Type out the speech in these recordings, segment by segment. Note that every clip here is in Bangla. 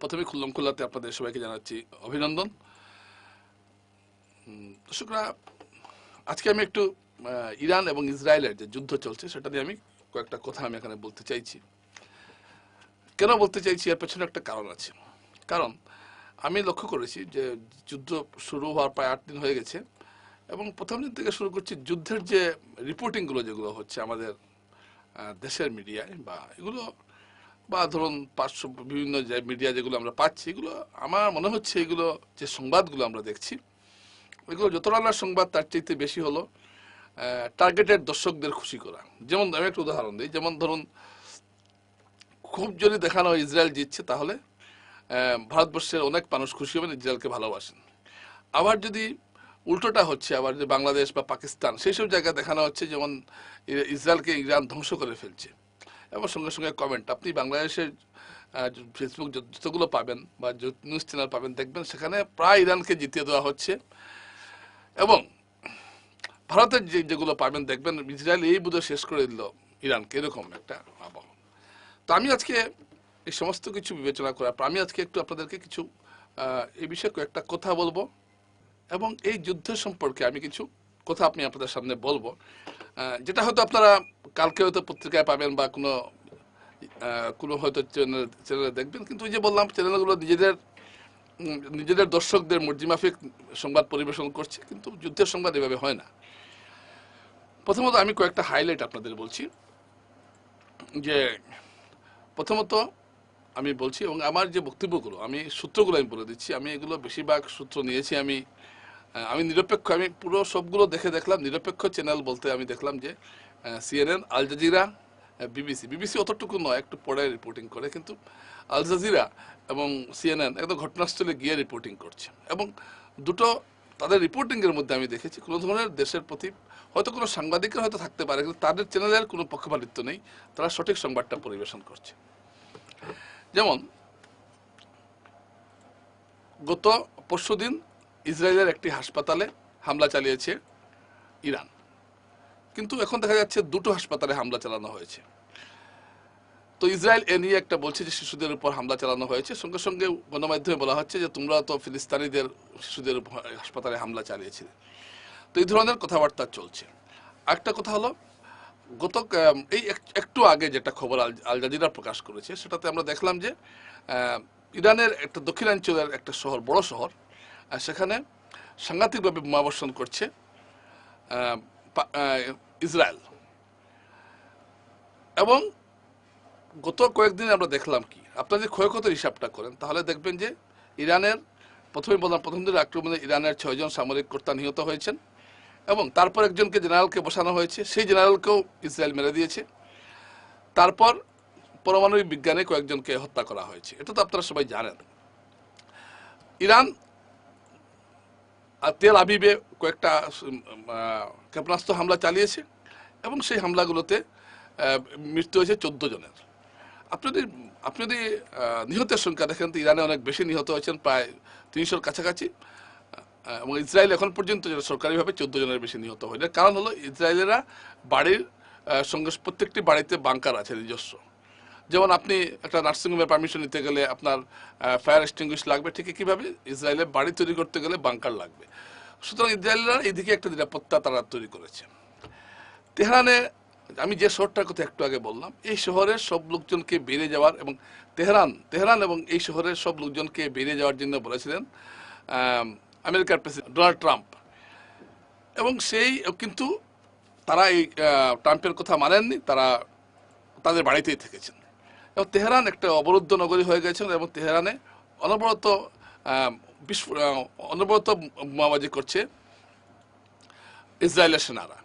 প্রথমে খুল্লম, খুল্লাতে আপনাদের সবাইকে জানাচ্ছি অভিনন্দন। দর্শকরা, আজকে আমি একটু ইরান এবং ইসরায়েলের যে যুদ্ধ চলছে, সেটা নিয়ে আমি কয়েকটা কথা আমি এখানে বলতে চাইছি। কেন বলতে চাইছি? এর পেছনে একটা কারণ আছে। কারণ, আমি লক্ষ্য করেছি যে যুদ্ধ শুরু হওয়ার প্রায় আট দিন হয়ে গেছে এবং প্রথম দিন থেকে শুরু করছি যুদ্ধের যে রিপোর্টিংগুলো যেগুলো হচ্ছে আমাদের দেশের মিডিয়ায় বা এগুলো, বা ধরুন পার্শ্ব বিভিন্ন যে মিডিয়া যেগুলো আমরা পাচ্ছি, এগুলো আমার মনে হচ্ছে এগুলো যে সংবাদগুলো আমরা দেখছি, এগুলো যত রান্নার সংবাদ তার চাইতে বেশি হলো টার্গেটেড দর্শকদের খুশি করা। যেমন আমি একটা উদাহরণ দিই, যেমন ধরুন খুব যদি দেখানো হয় ইসরায়েল জিতছে তাহলে ভারতবর্ষের অনেক মানুষ খুশি হবেন ইসরায়েলকে ভালোবাসেন। আবার যদি উল্টোটা হচ্ছে আবার যে বাংলাদেশ বা পাকিস্তান, সেই সব জায়গায় দেখানো হচ্ছে যেমন ইসরায়েলকে ইরান ধ্বংস করে ফেলছে। এবং সঙ্গে সঙ্গে কমেন্ট আপনি বাংলাদেশের ফেসবুক যত- যতগুলো পাবেন বা নিউজ চ্যানেল পাবেন, দেখবেন সেখানে প্রায় ইরানকে জিতিয়ে দেওয়া হচ্ছে। এবং ভারতের যে, যেগুলো পাবেন, দেখবেন ইসরায়েল এই বোধহয় শেষ করে দিল ইরানকে, এরকম একটা আবহাওয়া তো আমি আজকে এই সমস্ত কিছু বিবেচনা করার পর, আমি আজকে একটু আপনাদেরকে কিছু এই বিষয়ে কয়েকটা কথা বলব। এবং এই যুদ্ধ সম্পর্কে আমি কিছু কথা আপনি আপনাদের সামনে বলব। যেটা হয়তো আপনারা কালকে হয়তো পত্রিকায় পাবেন বা কোনো কোনো হয়তো চ্যানেল চ্যানেলে দেখবেন। কিন্তু ওই যে বললাম চ্যানেলগুলো নিজেদের নিজেদের দর্শকদের মর্জিমাফিক সংবাদ পরিবেশন করছে, কিন্তু যুদ্ধের সংবাদ এভাবে হয় না। প্রথমত আমি কয়েকটা হাইলাইট আপনাদের বলছি। যে প্রথমত আমি বলছি এবং আমার যে বক্তব্যগুলো, আমি সূত্রগুলো আমি বলে দিচ্ছি, আমি এগুলো বেশিরভাগ সূত্র নিয়েছি, আমি আমি নিরপেক্ষ, আমি পুরো সবগুলো দেখে দেখলাম, নিরপেক্ষ চ্যানেল বলতে আমি দেখলাম যে CNN Al Jazeera BBC BBC অতটুকু নয়, একটু পরে রিপোর্টিং করে, কিন্তু আল জাজিরা এবং সিএনএন একদম ঘটনাস্থলে গিয়ে রিপোর্টিং করছে। এবং দুটো তাদের রিপোর্টিংয়ের মধ্যে আমি দেখেছি, কোনো ধরনের দেশের প্রতি হয়তো কোনো সাংবাদিকের হয়তো থাকতে পারে, কিন্তু তাদের চ্যানেলের কোনো পক্ষপাতিত্ব নেই, তারা সঠিক সংবাদটা পরিবেশন করছে। যেমন, গত পরশুদিন ইসরায়েলের একটি হাসপাতালে হামলা চালিয়েছে ইরান। কিন্তু এখন দেখা যাচ্ছে দুটো হাসপাতালে হামলা চালানো হয়েছে। তো ইসরায়েল এ নিয়ে একটা বলছে যে শিশুদের উপর হামলা চালানো হয়েছে। সঙ্গে সঙ্গে গণমাধ্যমে বলা হচ্ছে যে তোমরা তো ফিলিস্তানিদের, শিশুদের হাসপাতালে হামলা চালিয়েছিলে। তো এই ধরনের কথাবার্তা চলছে। একটা কথা হলো গত এই এক- একটু আগে যেটা খবর আল জাজিরা প্রকাশ করেছে, সেটাতে আমরা দেখলাম যে ইরানের একটা দক্ষিণাঞ্চলের একটা শহর, বড় শহর সেখানে সাংঘাতিকভাবে বোমাবর্ষণ করছে ইসরায়েল। এবং গত কয়েকদিন আমরা দেখলাম কি, আপনারা যদি ক্ষয়ক্ষতির হিসাবটা করেন, তাহলে দেখবেন যে, ইরানের প্রথমে প্রথম দিনের আক্রমণে ইরানের ছয়জন সামরিক কর্তা নিহত হয়েছেন। এবং তারপর একজনকে জেনারেলকে বসানো হয়েছে। সেই জেনারেলকেও ইসরায়েল মেরে দিয়েছে। তারপর পারমাণবিক বিজ্ঞানে কয়েকজনকে হত্যা করা হয়েছে। এটা তো আপনারা সবাই জানেন। ইরান তেল আবিবে কয়েকটা ক্ষেপণাস্ত্র হামলা চালিয়েছে এবং সেই হামলাগুলোতে মৃত্যু হয়েছে চোদ্দ জনের। আপনি যদি আপনি যদি নিহতের সংখ্যা দেখেন, তো ইরানে অনেক বেশি নিহত হয়েছেন, প্রায় তিনশোর কাছাকাছি। এবং ইসরায়েল এখন পর্যন্ত যেটা সরকারিভাবে চোদ্দ জনের বেশি নিহত হয়। এর কারণ হলো ইসরায়েলেরা বাড়ির সঙ্গে প্রত্যেকটি বাড়িতে বাংকার আছে, নিজস্ব। যেমন আপনি একটা নার্সিংহোমের পারমিশন নিতে গেলে আপনার ফায়ার এক্সটিংগুইশ লাগবে, ঠিক কীভাবে ইসরায়েলের বাড়ি তৈরি করতে গেলে বাংকার লাগবে। সুতরাং ইসরায়েলরা এইদিকে একটা নিরাপত্তা তারা তৈরি করেছে। তেহরানে, আমি যে শহরটার কথা একটু আগে বললাম, এই শহরের সব লোকজনকে বেড়ে যাওয়ার এবং তেহরান তেহরান এবং এই শহরের সব লোকজনকে বেরিয়ে যাওয়ার জন্য বলেছিলেন আমেরিকার প্রেসিডেন্ট ডোনাল্ড ট্রাম্প। এবং সেই, কিন্তু তারা এই ট্রাম্পের কথা মানেননি, তারা তাদের বাড়িতেই থেকেছেন। এবং তেহরান একটা অবরুদ্ধ নগরী হয়ে গেছেন এবং তেহরানে অনবরত অনবরত বোমাবাজি করছে ইসরায়েলের সেনারা।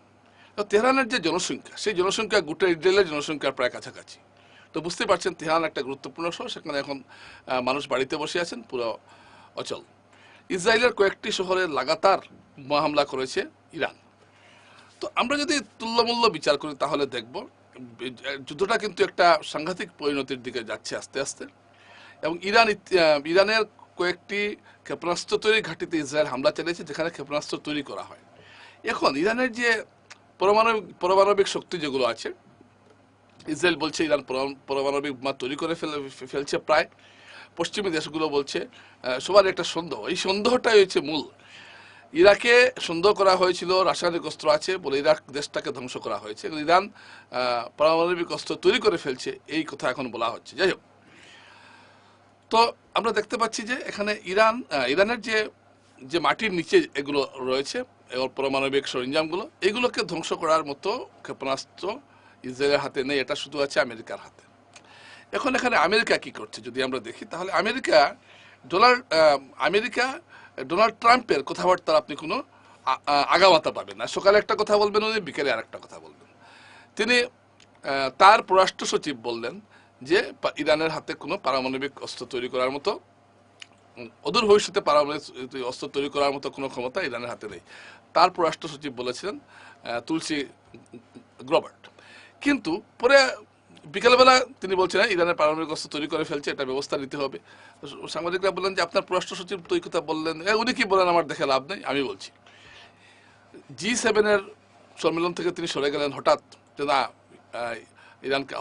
তো তেহরানের যে জনসংখ্যা, সেই জনসংখ্যা গোটা ইসরায়েলের জনসংখ্যার প্রায় কাছাকাছি। তো বুঝতে পারছেন, তেহরান একটা গুরুত্বপূর্ণ শহর, সেখানে এখন মানুষ বাড়িতে বসে আছেন, পুরো অচল। ইসরায়েলের কয়েকটি শহরে লাগাতার বোমা হামলা করেছে ইরান। তো আমরা যদি তুল্যমূল্য বিচার করি, তাহলে দেখব, যুদ্ধটা কিন্তু একটা সাংঘাতিক পরিণতির দিকে যাচ্ছে আস্তে আস্তে। এবং ইরান ইরানের কয়েকটি ক্ষেপণাস্ত্র তৈরি ঘাঁটিতে ইসরায়েল হামলা চালিয়েছে, যেখানে ক্ষেপণাস্ত্র তৈরি করা হয়। এখন ইরানের যে পরমাণবিক, পারমাণবিক শক্তি যেগুলো আছে, ইসরায়েল বলছে ইরান পরম- পারমাণবিক বোমা তৈরি করে ফেলে, ফেলছে প্রায় পশ্চিমী দেশগুলো বলছে সবার একটা সন্দেহ। এই সন্দেহটাই হচ্ছে মূল। ইরাকে সন্দেহ করা হয়েছিল, রাসায়নিক অস্ত্র আছে বলে ইরাক দেশটাকে ধ্বংস করা হয়েছে। ইরান পারমাণবিক অস্ত্র তৈরি করে ফেলছে, এই কথা এখন বলা হচ্ছে। যাই হোক। তো আমরা দেখতে পাচ্ছি যে এখানে ইরান ইরানের যে যে মাটির নিচে এগুলো রয়েছে পারমাণবিক সরঞ্জামগুলো, এগুলোকে ধ্বংস করার মতো ক্ষেপণাস্ত্র ইসরায়েলের হাতে নেই, এটা শুধু আছে আমেরিকার হাতে। এখন এখানে আমেরিকা কি করছে যদি আমরা দেখি? তাহলে আমেরিকা ডোনাল্ড আমেরিকা, ডোনাল্ড ট্রাম্পের কথাবার্তার আপনি কোনো আগামাতা পাবেন না। সকালে একটা কথা বলবেন উনি, বিকেলে আর একটা কথা বলবেন। তিনি তার পররাষ্ট্র সচিব বললেন যে ইরানের হাতে কোনো পারমাণবিক অস্ত্র তৈরি করার মতো, অদূর ভবিষ্যতে পারমাণবিক অস্ত্র তৈরি করার মতো কোনো ক্ষমতা ইরানের হাতে নেই। তার পররাষ্ট্র সচিব বলেছিলেন তুলসী গ্রবার্ট কিন্তু পরে বিকেলবেলা তিনি বলছেন "হ্যাঁ, ইরানের পারমাণবিক অস্ত্র তৈরি করে ফেলছে এটা ব্যবস্থা নিতে হবে। সাংবাদিকরা বললেন যে আপনার পররাষ্ট্র সচিব তো কথা বললেন উনি কি বলেন আমার দেখে লাভ নেই আমি বলছি। জি সেভেনের সম্মেলন থেকে তিনি সরে গেলেন হঠাৎ যে না ইরানকে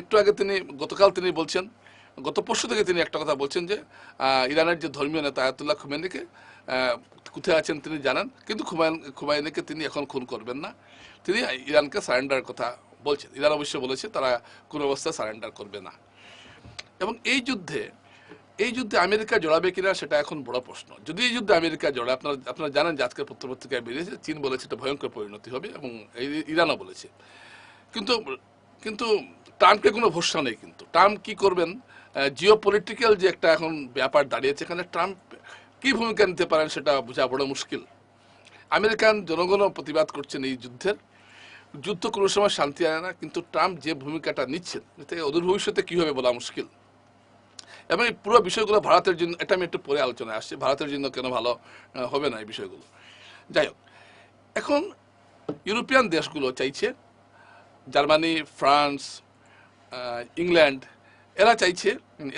একটু আগে তিনি গতকাল তিনি বলছেন গত পরশু থেকে তিনি একটা কথা বলছেন যে ইরানের যে ধর্মীয় নেতা আয়াতুল্লাহ খুমেনিকে কোথায় আছেন তিনি জানেন কিন্তু খুমায়ুন খুমায়ুনিকে তিনি এখন খুন করবেন না। তিনি ইরানকে সারেন্ডার কথা বলছেন ইরান অবশ্য বলেছে তারা কোনো অবস্থায় সারেন্ডার করবে না। এবং এই যুদ্ধে এই যুদ্ধে আমেরিকা জড়াবে কিনা সেটা এখন বড় প্রশ্ন। যদি এই যুদ্ধে আমেরিকা জড়ায়, আপনারা আপনারা জানেন যে আজকের পত্রপত্রিকায় বেরিয়েছে, চীন বলেছে এটা ভয়ঙ্কর পরিণতি হবে এবং ইরানও বলেছে। কিন্তু কিন্তু ট্রাম্পকে কোনো ভরসা নেই কিন্তু। ট্রাম্প কি করবেন? জিও পলিটিক্যাল যে একটা এখন ব্যাপার দাঁড়িয়েছে এখানে, ট্রাম্প কী ভূমিকা নিতে পারেন সেটা বোঝা বড় মুশকিল। আমেরিকান জনগণও প্রতিবাদ করছেন এই যুদ্ধের। যুদ্ধ কোনো সময় শান্তি আনে না, কিন্তু ট্রাম্প যে ভূমিকাটা নিচ্ছেন, এতে অদূর ভবিষ্যতে কী হবে বলা মুশকিল। এবং এই পুরো বিষয়গুলো ভারতের জন্য, এটা আমি একটু পরে আলোচনায় আসছি, ভারতের জন্য কেন ভালো হবে না এই বিষয়গুলো। যাই হোক, এখন ইউরোপিয়ান দেশগুলো চাইছে, জার্মানি, ফ্রান্স ইংল্যান্ড, এরা চাইছে,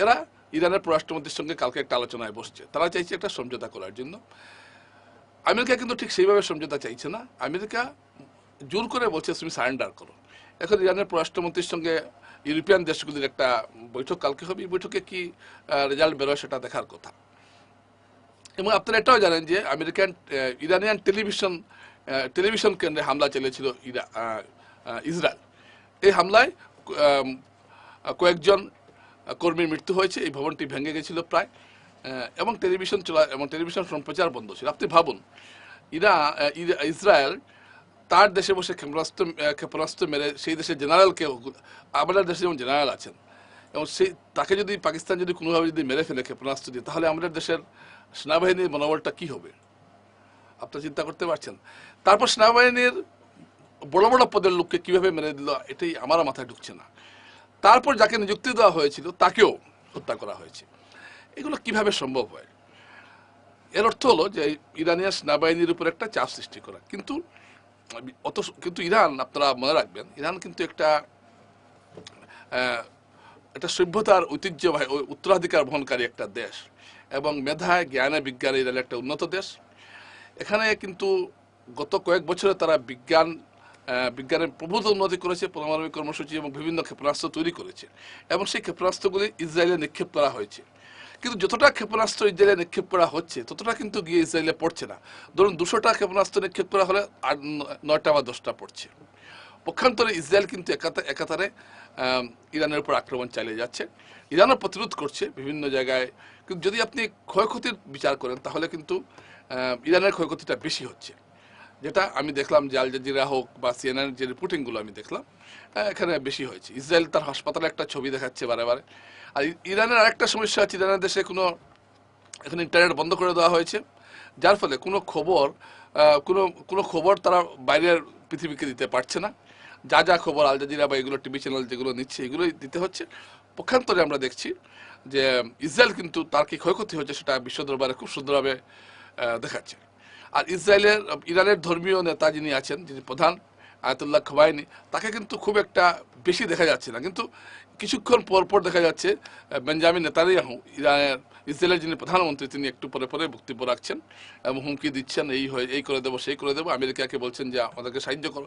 এরা ইরানের পররাষ্ট্রমন্ত্রীর সঙ্গে কালকে একটা আলোচনায় বসছে। তারা চাইছে একটা সমঝোতা করার জন্য। আমেরিকা কিন্তু ঠিক সেইভাবে সমঝোতা চাইছে না। আমেরিকা জোর করে বলছে, তুমি সারেন্ডার করো। এখন ইরানের পররাষ্ট্রমন্ত্রীর সঙ্গে ইউরোপিয়ান দেশগুলির একটা বৈঠক, কালকে হবে এই বৈঠকে কি রেজাল্ট বেরোয় সেটা দেখার কথা। এবং আপনারা এটাও জানেন যে আমেরিকান ইরানিয়ান টেলিভিশন টেলিভিশন কেন্দ্রে হামলা চালিয়েছিল ইরা- ইসরায়েল। এই হামলায় কয়েকজন কর্মীর মৃত্যু হয়েছে, এই ভবনটি ভেঙে গেছিল প্রায় এবং টেলিভিশন চলা, এবং টেলিভিশন সম্প্রচার বন্ধ ছিল। আপনি ভাবুন ইরা- ইসরায়েল তার দেশে বসে ক্ষেপণাস্ত্র ক্ষেপণাস্ত্র মেরে সেই দেশের জেনারেলকে আমাদের দেশে যেমন জেনারেল আছেন, এবং সেই, তাকে যদি পাকিস্তান যদি কোনোভাবে যদি মেরে ফেলে ক্ষেপণাস্ত্র দিয়ে, তাহলে আমাদের দেশের সেনাবাহিনীর মনোবলটা কি হবে? আপনারা চিন্তা করতে পারছেন? তারপর সেনাবাহিনীর বড় বড় পদের লোককে কীভাবে মেরে দিল, এটাই আমার মাথায় ঢুকছে না। তারপর যাকে নিযুক্তি দেওয়া হয়েছিল, তাকেও হত্যা করা হয়েছে। এগুলো কীভাবে সম্ভব হয়? এর অর্থ হলো যে ইরানিয়ান সেনাবাহিনীর উপর একটা চাপ সৃষ্টি করা। কিন্তু অত কিন্তু ইরান, আপনারা মনে রাখবেন, ইরান কিন্তু একটা একটা সভ্যতার ঐতিহ্যবাহী উত্তরাধিকার বহনকারী একটা দেশ এবং মেধায়, জ্ঞানে বিজ্ঞানে ইরান একটা উন্নত দেশ। এখানে কিন্তু গত কয়েক বছরে তারা বিজ্ঞান বিজ্ঞানের প্রভূত উন্নতি করেছে, পারমাণবিক কর্মসূচি এবং বিভিন্ন ক্ষেপণাস্ত্র তৈরি করেছে এবং সেই ক্ষেপণাস্ত্রগুলি ইসরায়েলে নিক্ষেপ করা হয়েছে। কিন্তু যতটা ক্ষেপণাস্ত্র ইসরায়েলে নিক্ষেপ করা হচ্ছে, ততটা কিন্তু গিয়ে ইসরায়েলে পড়ছে না। ধরুন, দুশোটা ক্ষেপণাস্ত্র নিক্ষেপ করা হলে আর নয়টা বা দশটা পড়ছে। পক্ষান্তরে ইসরায়েল কিন্তু একাতা- একাতারে ইরানের উপর আক্রমণ চালিয়ে যাচ্ছে। ইরানও প্রতিরোধ করছে বিভিন্ন জায়গায়। কিন্তু যদি আপনি ক্ষয়ক্ষতির বিচার করেন, তাহলে কিন্তু ইরানের ক্ষয়ক্ষতিটা বেশি হচ্ছে। যেটা আমি দেখলাম যে আল জাজিরা হোক বা সিএনএন যে রিপোর্টিংগুলো আমি দেখলাম এখানে বেশি হয়েছে। ইসরায়েল তার হাসপাতালে একটা ছবি দেখাচ্ছে বারে বারে। আর ইরানের আরেকটা সমস্যা আছে ইরানের দেশে কোনো, এখন ইন্টারনেট বন্ধ করে দেওয়া হয়েছে। যার ফলে কোনো খবর কোনো কোনো খবর তারা বাইরের পৃথিবীকে দিতে পারছে না। যা যা খবর আল জাজিরা বা এগুলো টিভি চ্যানেল যেগুলো নিচ্ছে, এগুলোই দিতে হচ্ছে। পক্ষান্তরে আমরা দেখছি যে ইসরায়েল কিন্তু তার কি ক্ষয়ক্ষতি হচ্ছে সেটা বিশ্ব দরবারে খুব সুন্দরভাবে দেখাচ্ছে। আর ইসরায়েলের, ইরানের ধর্মীয় নেতা যিনি আছেন, যিনি প্রধান আয়াতুল্লাহ খোবাইনি, তাকে কিন্তু খুব একটা বেশি দেখা যাচ্ছে না। কিন্তু কিছুক্ষণ পর পর দেখা যাচ্ছে বেঞ্জামিন নেতানিয়াহু, ইরানের, ইসরায়েলের যিনি প্রধানমন্ত্রী, তিনি একটু পরে পরে বক্তব্য রাখছেন এবং হুমকি দিচ্ছেন, এই হয়ে, এই করে দেবো, সেই করে দেবো, আমেরিকাকে বলছেন যে আমাদেরকে সাহায্য করো,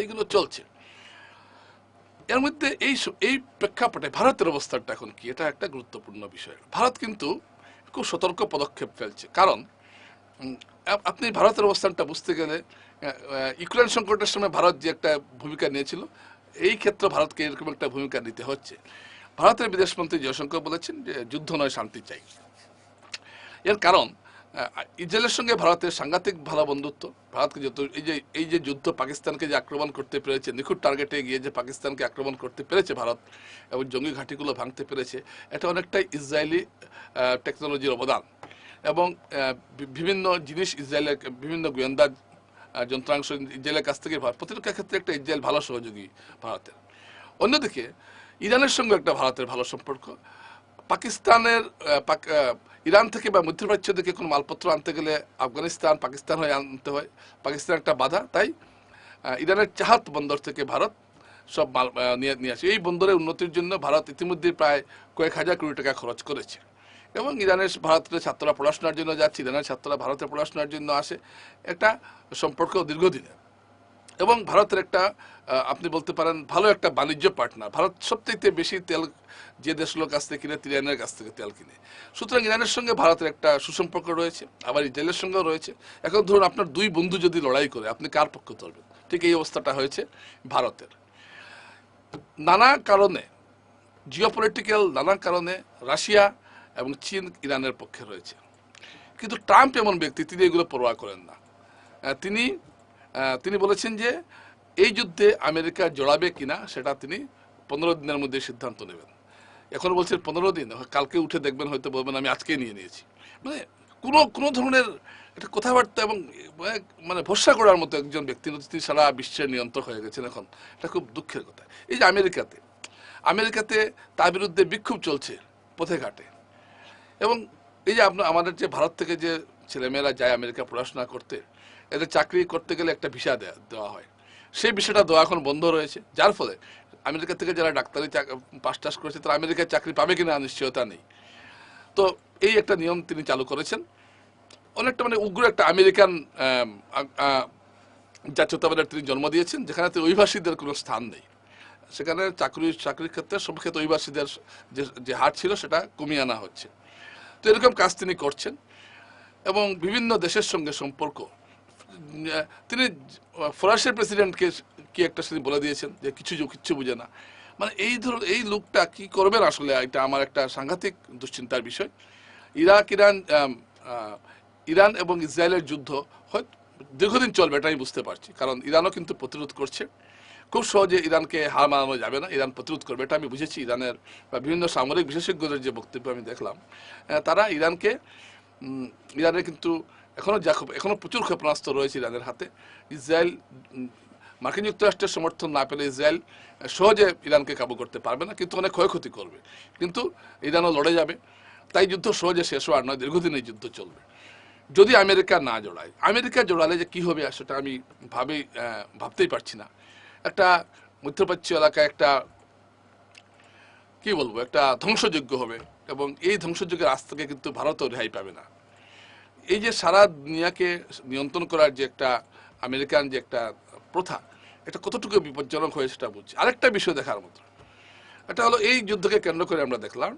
এইগুলো চলছে। এর মধ্যে এই এই প্রেক্ষাপটে ভারতের অবস্থাটা এখন কি? এটা একটা গুরুত্বপূর্ণ বিষয়। ভারত কিন্তু খুব সতর্ক পদক্ষেপ ফেলছে। কারণ আপনি ভারতের অবস্থানটা বুঝতে গেলে ইউক্রেন সংকটের সময় ভারত যে একটা ভূমিকা নিয়েছিল, এই ক্ষেত্রে ভারতকে এরকম একটা ভূমিকা নিতে হচ্ছে। ভারতের বিদেশমন্ত্রী জয়শঙ্কর বলেছেন যে, যুদ্ধ নয়, শান্তি চাই। এর কারণ ইসরায়েলের সঙ্গে ভারতের সাংঘাতিক ভালো বন্ধুত্ব, ভারতকে যত, এই যে এই যে যুদ্ধ পাকিস্তানকে যে আক্রমণ করতে পেরেছে, নিখুঁত টার্গেটে গিয়ে যে পাকিস্তানকে আক্রমণ করতে পেরেছে ভারত, এবং জঙ্গি ঘাঁটিগুলো ভাঙতে পেরেছে, এটা অনেকটাই ইসরায়েলি টেকনোলজির অবদান। এবং বিভিন্ন জিনিস ইসরায়েলের, বিভিন্ন গোয়েন্দা যন্ত্রাংশ ইসরায়েলের কাছ থেকে ভারত, প্রতিরক্ষা ক্ষেত্রে একটা ইসরায়েল ভালো সহযোগী ভারতের। অন্যদিকে, ইরানের সঙ্গে একটা ভারতের ভালো সম্পর্ক। পাকিস্তানের ইরান থেকে বা মধ্যপ্রাচ্য থেকে কোনো মালপত্র আনতে গেলে আফগানিস্তান, পাকিস্তান হয়ে আনতে হয়। পাকিস্তান একটা বাধা, তাই ইরানের চাহাত বন্দর থেকে ভারত সব মাল নিয়ে নিয়ে আসে। এই বন্দরের উন্নতির জন্য ভারত ইতিমধ্যে প্রায় কয়েক হাজার কোটি টাকা খরচ করেছে। এবং ইরানের ভারতের ছাত্ররা পড়াশোনার জন্য যাচ্ছে, ইরানের ছাত্ররা ভারতে পড়াশোনার জন্য আসে। একটা সম্পর্ক দীর্ঘদিনের। এবং ভারতের একটা আপনি বলতে পারেন, ভালো একটা বাণিজ্য পার্টনার ভারত সবথেকে বেশি তেল যে দেশগুলোর কাছ থেকে কিনে ইরানের কাছ থেকে তেল কিনে। সুতরাং ইরানের সঙ্গে ভারতের একটা সুসম্পর্ক রয়েছে, আবার ইসরায়েলের সঙ্গেও রয়েছে। এখন ধরুন আপনার দুই বন্ধু যদি লড়াই করে, আপনি কার পক্ষ ধরবেন? ঠিক এই অবস্থাটা হয়েছে ভারতের। নানা কারণে জিওপলিটিক্যাল নানা কারণে, রাশিয়া এবং চীন, ইরানের পক্ষে রয়েছে। কিন্তু ট্রাম্প এমন ব্যক্তি, তিনি এগুলো পরোয়া করেন না। তিনি তিনি বলেছেন যে, এই যুদ্ধে আমেরিকা জড়াবে কিনা, সেটা তিনি পনেরো দিনের মধ্যে সিদ্ধান্ত নেবেন। এখন বলছেন পনেরো দিন, কালকে উঠে দেখবেন, হয়তো বলবেন, আমি আজকে নিয়ে নিয়েছি। মানে কোনো কোনো ধরনের একটা কথাবার্তা এবং মানে ভরসা করার মতো একজন ব্যক্তি তিনি সারা বিশ্বের নিয়ন্ত্রক হয়ে গেছেন এখন। এটা খুব দুঃখের কথা। এই যে আমেরিকাতে আমেরিকাতে তার বিরুদ্ধে বিক্ষোভ চলছে, পথে ঘাটে। এবং এই যে আপনার, আমাদের যে ভারত থেকে যে ছেলেমেয়েরা যায় আমেরিকা পড়াশোনা করতে, এদের চাকরি করতে গেলে একটা ভিসা দেয়া, দেওয়া হয়। সেই বিষয়টা দেওয়া এখন বন্ধ রয়েছে। যার ফলে আমেরিকা থেকে যারা ডাক্তারি পাস টাস করেছে, তারা আমেরিকায় চাকরি পাবে কিনা নিশ্চয়তা নেই। তো এই একটা নিয়ম তিনি চালু করেছেন। অনেকটা মানে উগ্র একটা আমেরিকান জাতীয়তাবাদের তিনি জন্ম দিয়েছেন, যেখানে অভিবাসীদের কোনো স্থান নেই। সেখানে চাকরি, চাকরির ক্ষেত্রে সব ক্ষেত্রে অভিবাসীদের যে যে হার ছিল সেটা কমিয়ে আনা হচ্ছে। তো এরকম কাজ তিনি করছেন এবং বিভিন্ন দেশের সঙ্গে সম্পর্ক। তিনি ফরাসির প্রেসিডেন্টকে কি একটা তিনি বলে দিয়েছেন যে কিছু কিচ্ছু বুঝে না। মানে এই ধর এই লোকটা কি করবেন আসলে? এটা আমার একটা সাংঘাতিক দুশ্চিন্তার বিষয়। ইরাক, ইরান ইরান এবং ইসরায়েলের যুদ্ধ হয়তো দীর্ঘদিন চলবে এটা আমি বুঝতে পারছি। কারণ ইরানও কিন্তু প্রতিরোধ করছে। খুব সহজে ইরানকে হার মানানো যাবে না, ইরান প্রতিরোধ করবে, এটা আমি বুঝেছি। ইরানের বা বিভিন্ন সামরিক বিশেষজ্ঞদের যে বক্তব্য আমি দেখলাম তারা ইরানকে ইরানের কিন্তু এখনও যা ক্ষেপ- এখনও প্রচুর ক্ষেপণাস্ত্র রয়েছে ইরানের হাতে। ইসরায়েল মার্কিন যুক্তরাষ্ট্রের সমর্থন না পেলে ইসরায়েল সহজে ইরানকে কাবু করতে পারবে না, কিন্তু অনেক ক্ষয়ক্ষতি করবে। কিন্তু ইরানও লড়ে যাবে। তাই যুদ্ধ সহজে শেষ হওয়ার নয়, দীর্ঘদিন এই যুদ্ধ চলবে। যদি আমেরিকা না জড়ায়, আমেরিকা জড়ালে যে কি হবে সেটা আমি ভাবেই ভাবতেই পারছি না। একটা মধ্যপ্রাচ্য এলাকায় একটা, কি বলব, একটা ধ্বংসযোগ্য হবে এবং এই ধ্বংসযোগ্যের আজ থেকে কিন্তু ভারতও রেহাই পাবে না। এই যে সারা দুনিয়াকে নিয়ন্ত্রণ করার যে একটা আমেরিকান যে একটা প্রথা, এটা কতটুকু বিপজ্জনক হয়ে সেটা বুঝছি। আরেকটা বিষয় দেখার মতো, এটা হলো এই যুদ্ধকে কেন্দ্র করে আমরা দেখলাম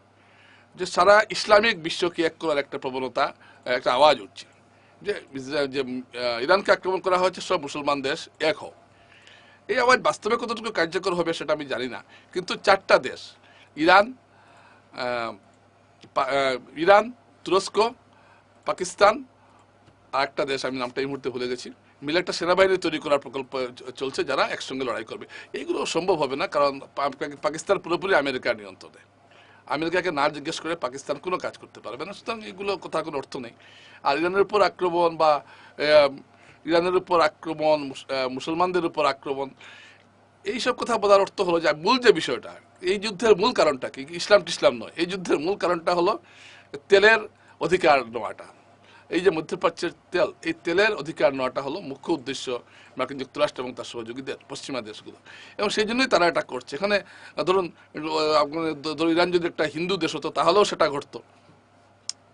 যে সারা ইসলামিক বিশ্বকে এক করার একটা প্রবণতা, একটা আওয়াজ উঠছে। যে যে ইরানকে আক্রমণ করা হয়েছে, সব মুসলমান দেশ এক হোক। এই আওয়াজ বাস্তবে কতটুকু কার্যকর হবে সেটা আমি জানি না। কিন্তু চারটা দেশ, ইরান ইরান, তুরস্ক, পাকিস্তান, আর একটা দেশ, আমি নামটা এই মুহূর্তে ভুলে গেছি, মিলে একটা সেনাবাহিনী তৈরি করার প্রকল্প চলছে যারা একসঙ্গে লড়াই করবে। এইগুলো সম্ভব হবে না, কারণ পাকিস্তান পুরোপুরি আমেরিকার নিয়ন্ত্রণে। আমেরিকাকে না জিজ্ঞেস করে পাকিস্তান কোনো কাজ করতে পারবে না, সুতরাং এগুলো কথা কোনো অর্থ নেই। আর ইরানের উপর আক্রমণ বা ইরানের উপর আক্রমণ মুসলমানদের উপর আক্রমণ, এইসব কথা বলার অর্থ হলো যে মূল যে বিষয়টা, এই যুদ্ধের মূল কারণটা কি? ইসলাম টিসলাম নয়। এই যুদ্ধের মূল কারণটা হলো তেলের অধিকার নেওয়াটা। এই যে মধ্যপ্রাচ্যের তেল, এই তেলের অধিকার নেওয়াটা হলো মুখ্য উদ্দেশ্য মার্কিন যুক্তরাষ্ট্র এবং তার সহযোগীদের, পশ্চিমা দেশগুলো। এবং সেই জন্যই তারা এটা করছে। এখানে, ধরুন ধরুন ইরান যদি একটা হিন্দু দেশ হতো, তাহলেও সেটা ঘটতো।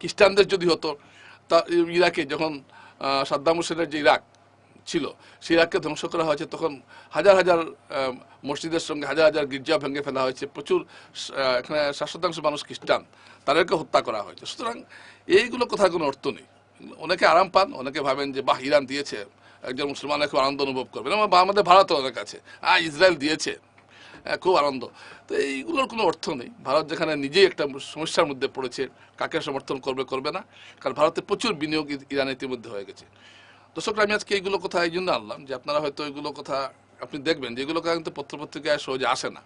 খ্রিস্টানদের যদি হতো, তা, ইরাকে যখন সাদ্দাম হোসেনের যে ইরাক ছিল, সেই ইরাককে ধ্বংস করা হয়েছে, তখন হাজার হাজার মসজিদের সঙ্গে হাজার হাজার গির্জা ভেঙে ফেলা হয়েছে, প্রচুর এখানে ষাট শতাংশ মানুষ খ্রিস্টান, তাদেরকে হত্যা করা হয়েছে। সুতরাং এইগুলো কোথাও কোনো অর্থ নেই। অনেকে আরাম পান, অনেকে ভাবেন যে, বাহ, ইরান দিয়েছে, একজন মুসলমান খুব আনন্দ অনুভব করবেন আমাদের ভারতও অনেক আছে আ ইসরায়েল দিয়েছে। খুব আনন্দ। তো এইগুলোর কোনো অর্থ নেই। ভারত যেখানে নিজেই একটা সমস্যার মধ্যে পড়েছে, কাকে সমর্থন করবে করবে না, কারণ ভারতে প্রচুর বিনিয়োগ ইরানে ইতিমধ্যে হয়ে গেছে। দর্শকরা, আমি আজকে এইগুলো কথা এই জন্য আনলাম যে আপনারা হয়তো এগুলো কথা আপনি দেখবেন যে এগুলো কিন্তু পত্রপত্রিকায় সহজে আসে না।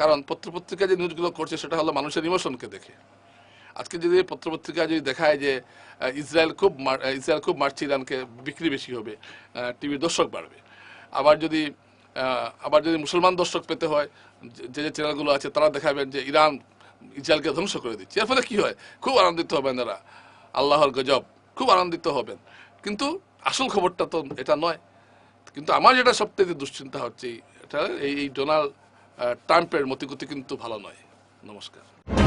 কারণ পত্রপত্রিকায় যে নিউজগুলো করছে, সেটা হলো মানুষের ইমোশনকে দেখে। আজকে যদি পত্রপত্রিকায় যদি দেখায় যে ইসরায়েল খুব ইসরায়েল খুব মারছে ইরানকে, বিক্রি বেশি হবে টিভির দর্শক বাড়বে। আবার যদি আবার যদি মুসলমান দর্শক পেতে হয়, যে- যে চ্যানেলগুলো আছে, তারা দেখাবেন যে ইরান ইসরায়েলকে ধ্বংস করে দিচ্ছে। এর ফলে কী হয়? খুব আনন্দিত হবেন এরা। আল্লাহর গজব। খুব আনন্দিত হবেন। কিন্তু আসল খবরটা তো এটা নয়। কিন্তু আমার যেটা সবথেকে দুশ্চিন্তা হচ্ছে, এটা এই ডোনাল্ড ট্রাম্পের মতিগতি কিন্তু ভালো নয়। নমস্কার।